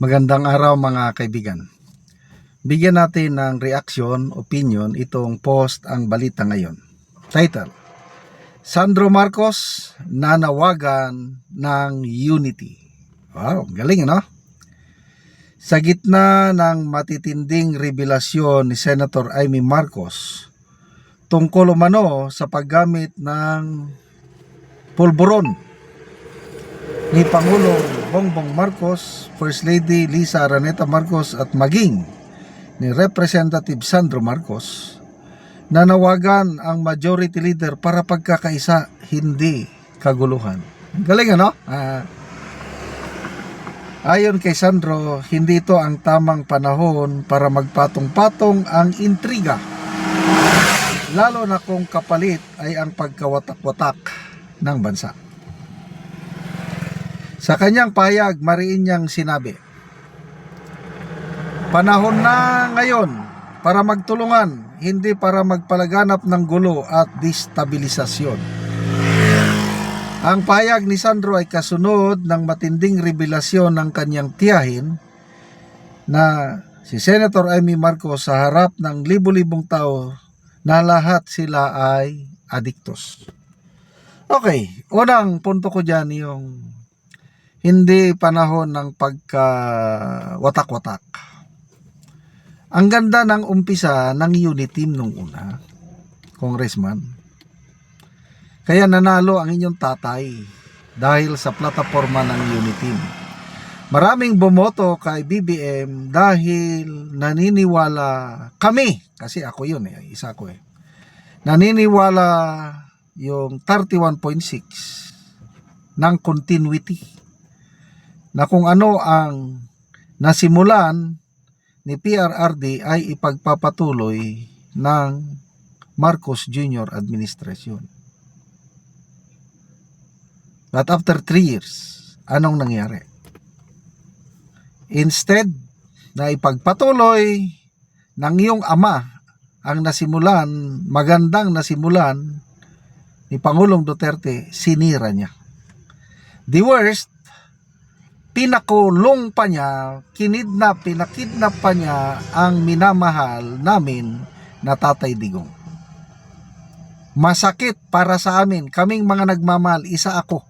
Magandang araw mga kaibigan. Bigyan natin ng reaksyon, opinion itong post ang balita ngayon. Title, Sandro Marcos nanawagan ng unity. Wow, galing ano? Sa gitna ng matitinding revelasyon ni Senator Amy Marcos tungkol umano sa paggamit ng pulburon ni Pangulong Bongbong Marcos, First Lady Lisa Araneta Marcos at maging ni Representative Sandro Marcos, nanawagan ang majority leader para pagkakaisa, hindi kaguluhan. Galing ano? Ah, ayon kay Sandro, hindi ito ang tamang panahon para magpatong-patong ang intriga. Lalo na kung kapalit ay ang pagkawatak-watak ng bansa. Sa kanyang payag, mariin niyang sinabi, Panahon na ngayon para magtulungan, hindi para magpalaganap ng gulo at destabilisasyon. Ang payag ni Sandro ay kasunod ng matinding revelasyon ng kanyang tiyahin na si Senator Amy Marcos sa harap ng libu-libong tao na lahat sila ay adiktos. Okay, unang punto ko dyan yung hindi panahon ng pagka watak-watak. Ang ganda ng umpisa ng unit team nung una, congressman. Kaya nanalo ang inyong tatay dahil sa plataforma ng unit team. Maraming bumoto kay BBM dahil naniniwala kami, kasi ako yun eh, isa ko eh. Naniniwala yung 31.6 ng continuity na kung ano ang nasimulan ni PRRD ay ipagpapatuloy ng Marcos Jr. administration. But after 3 years, anong nangyari? Instead na ipagpatuloy ng iyong ama ang nasimulan, magandang nasimulan ni Pangulong Duterte, sinira niya. The worst, pinakulong pa niya, kinidnap, pinakidnap pa niya ang minamahal namin na Tatay Digong. Masakit para sa amin, kaming mga nagmamahal, isa ako.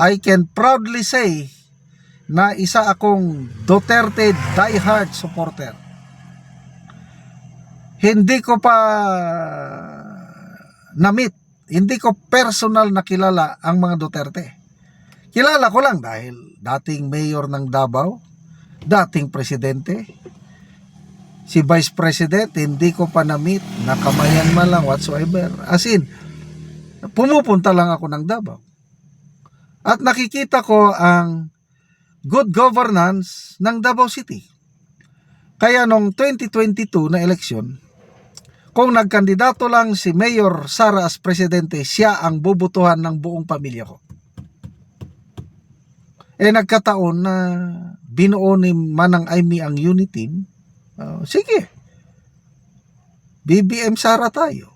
I can proudly say na isa akong Duterte diehard supporter. Hindi ko pa na-meet, hindi ko personal na kilala ang mga Duterte. Kilala ko lang dahil dating mayor ng Davao, dating presidente, si vice president, hindi ko pa na-meet, nakamayan man lang whatsoever. As in, pumupunta lang ako ng Davao. At nakikita ko ang good governance ng Davao City. Kaya nung 2022 na eleksyon, kung nagkandidato lang si Mayor Sara as presidente, siya ang bubutuhan ng buong pamilya ko. Eh nagkataon na binuo ni Manang Aimee ang unit team, uh, sige, BBM Sara tayo.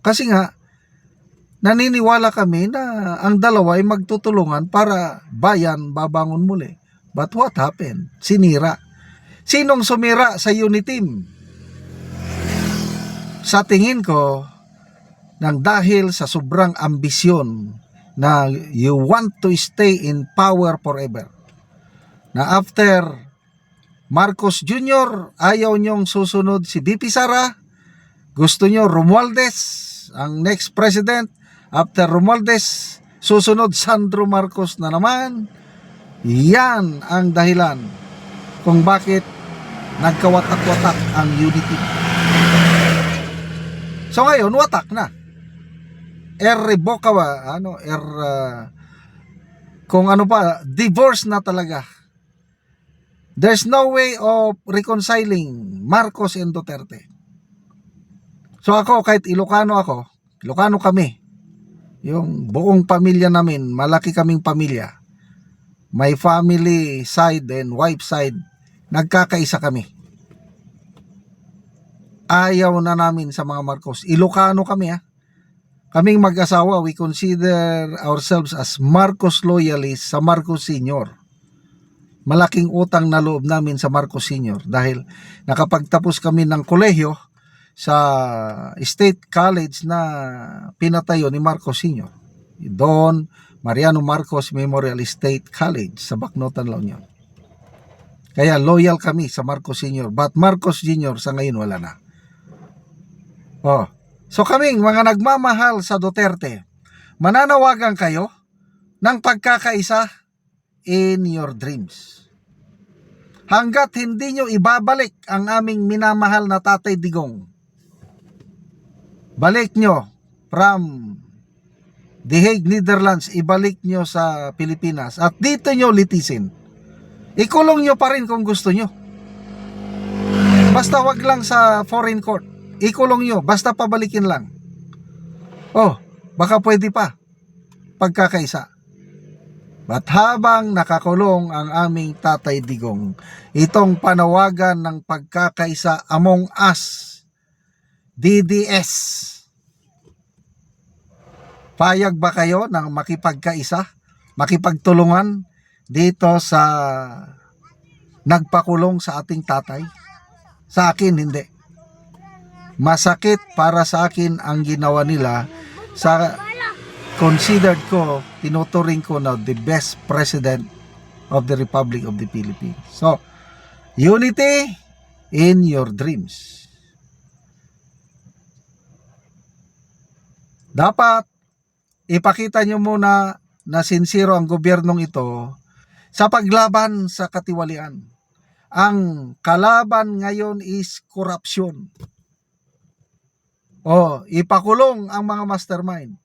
Kasi nga, naniniwala kami na ang dalawa ay magtutulungan para bayan babangon muli. But what happened? Sinira. Sinong sumira sa unit team? Sa tingin ko, nang dahil sa sobrang ambisyon na you want to stay in power forever. Na after Marcos Jr., ayaw niyong susunod si BP Sara, gusto niyo Romualdez, ang next president, after Romualdez, susunod Sandro Marcos na naman. Yan ang dahilan kung bakit nagkawatak-watak ang unity. So ngayon, watak na. Irrevocable, ano, er, uh, kung ano pa, divorce na talaga. There's no way of reconciling Marcos and Duterte. So ako, kahit Ilocano ako, Ilocano kami, yung buong pamilya namin, malaki kaming pamilya. My family side and wife side, nagkakaisa kami. Ayaw na namin sa mga Marcos. Ilocano kami ha. Kaming mag-asawa, we consider ourselves as Marcos loyalists sa Marcos Senior. malaking utang na loob namin sa Marcos Senior dahil nakapagtapos kami ng kolehiyo sa State College na pinatayo ni Marcos Senior. Don Mariano Marcos Memorial State College sa Bacnotan, La Union. Kaya loyal kami sa Marcos Senior. But Marcos Jr. sa ngayon wala na. Oh. So kaming mga nagmamahal sa Duterte, mananawagan kayo ng pagkakaisa in your dreams. Hanggat hindi nyo ibabalik ang aming minamahal na Tatay Digong, balik nyo from The Hague, Netherlands, ibalik nyo sa Pilipinas at dito nyo litisin. Ikulong nyo pa rin kung gusto nyo. Basta wag lang sa foreign court. Ikulong nyo, basta pabalikin lang. Oh, baka pwede pa. Pagkakaisa. At habang nakakulong ang aming tatay digong, itong panawagan ng pagkakaisa among us, DDS, payag ba kayo ng makipagkaisa, makipagtulungan dito sa nagpakulong sa ating tatay? Sa akin, hindi. Masakit para sa akin ang ginawa nila sa considered ko, tinuturing ko na the best president of the Republic of the Philippines. So, unity in your dreams. Dapat ipakita nyo muna na sincero ang gobyernong ito sa paglaban sa katiwalian. Ang kalaban ngayon is corruption. O, ipakulong ang mga mastermind.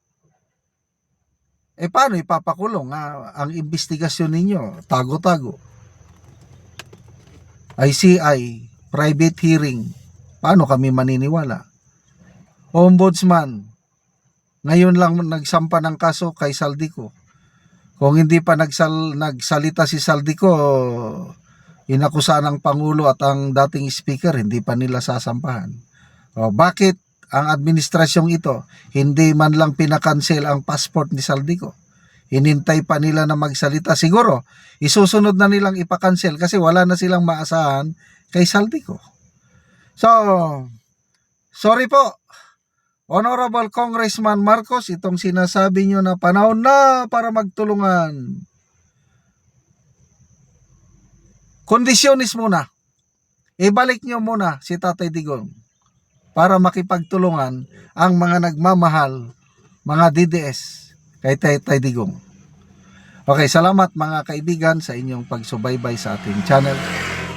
Eh paano ipapakulong ah, ang investigasyon ninyo? Tago-tago. ICI, private hearing. Paano kami maniniwala? Ombudsman, ngayon lang nagsampa ng kaso kay Saldico. Kung hindi pa nagsal, nagsalita si Saldico, inakusa ng Pangulo at ang dating speaker, hindi pa nila sasampahan. O, bakit ang administrasyong ito hindi man lang pinakansel ang passport ni Saldico? Hinintay pa nila na magsalita. Siguro, isusunod na nilang ipakansel kasi wala na silang maasahan kay Saldico. So, sorry po, Honorable Congressman Marcos, itong sinasabi nyo na panahon na para magtulungan. Kondisyonis muna. Ibalik nyo muna si Tatay Digong para makipagtulungan ang mga nagmamahal, mga DDS kay Tatay Digong. Okay, salamat mga kaibigan sa inyong pagsubaybay sa ating channel.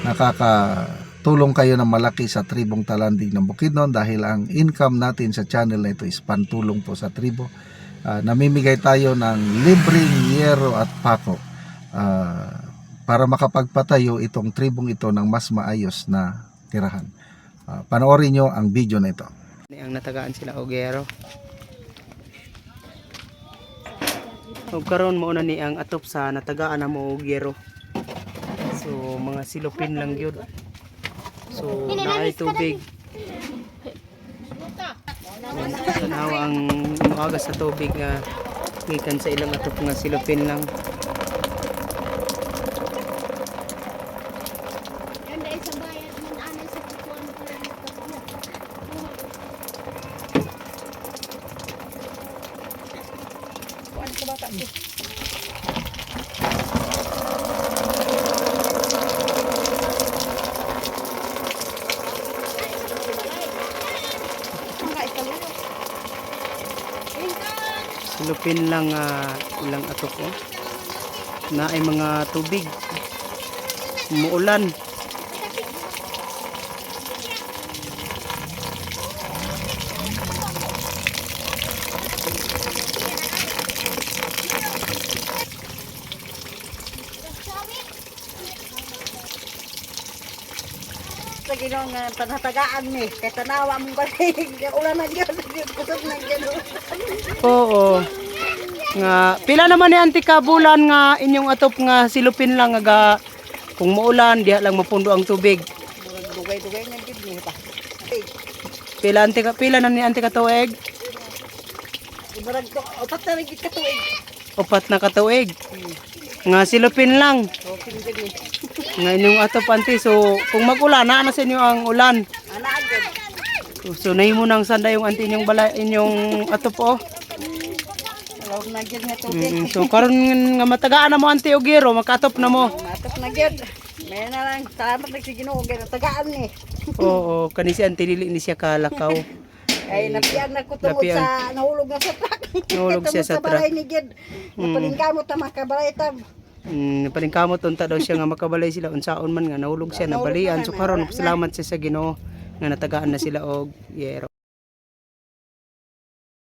Nakakatulong kayo ng malaki sa tribong talandig ng Bukidnon dahil ang income natin sa channel na ito is pantulong po sa tribo. Ah, namimigay tayo ng libreng yero at pako ah, para makapagpatayo itong tribong ito ng mas maayos na tirahan. Ah, panoorin nyo ang video na ito. Ang natagaan sila Ogero. Ug karon mo na ni ang atop sa natagaan na mo Ogero. So mga silupin lang gyud. So naay tubig. Tanawa ang maaga sa tubig nga gikan sa ilang atop nga silupin lang. Yan dahil sa bayan man anay sa kukuan ko lang Kuan ka bata ko. Silupin lang ah, ilang atop oh. Na ay mga tubig. Muulan. sa ginong nga panatagaan ni kay tanawa mong balik ulan na gyud kusog na gyud Oo. Nga pila naman ni anti ka bulan nga inyong atop nga silupin lang nga ga- kung maulan diha lang mapundo ang tubig. dugay-dugay na gyud ni pa Pila anti ka pila na ni anti ka tuig? upat na gyud ka tuig Upat na ka tuig. Nga silupin lang. Nga inyong atop anti. So kung mag-ulan, na sa inyo ang ulan. Ana agad. So, so nahimo nang sanda yung anti inyong bala inyong atop oh. Wala na gyud nga tubig. Mm, so karon nga matagaan na mo anti og giro, makatop na mo. Matok na gyud. May na lang salamat na si Ginoo gyud tagaan ni. Oo, kani si anti dili ni siya kalakaw. Ay napian na ko tungod sa nahulog na sa truck. Nahulog siya sa Tungod balay ni gyud. Napalingkamot ta makabalay ta. Mm, palingkamot unta daw siya nga makabalay sila unsaon man nga nahulog siya nabalian. So karon salamat siya sa Ginoo nga natagaan na sila og yero.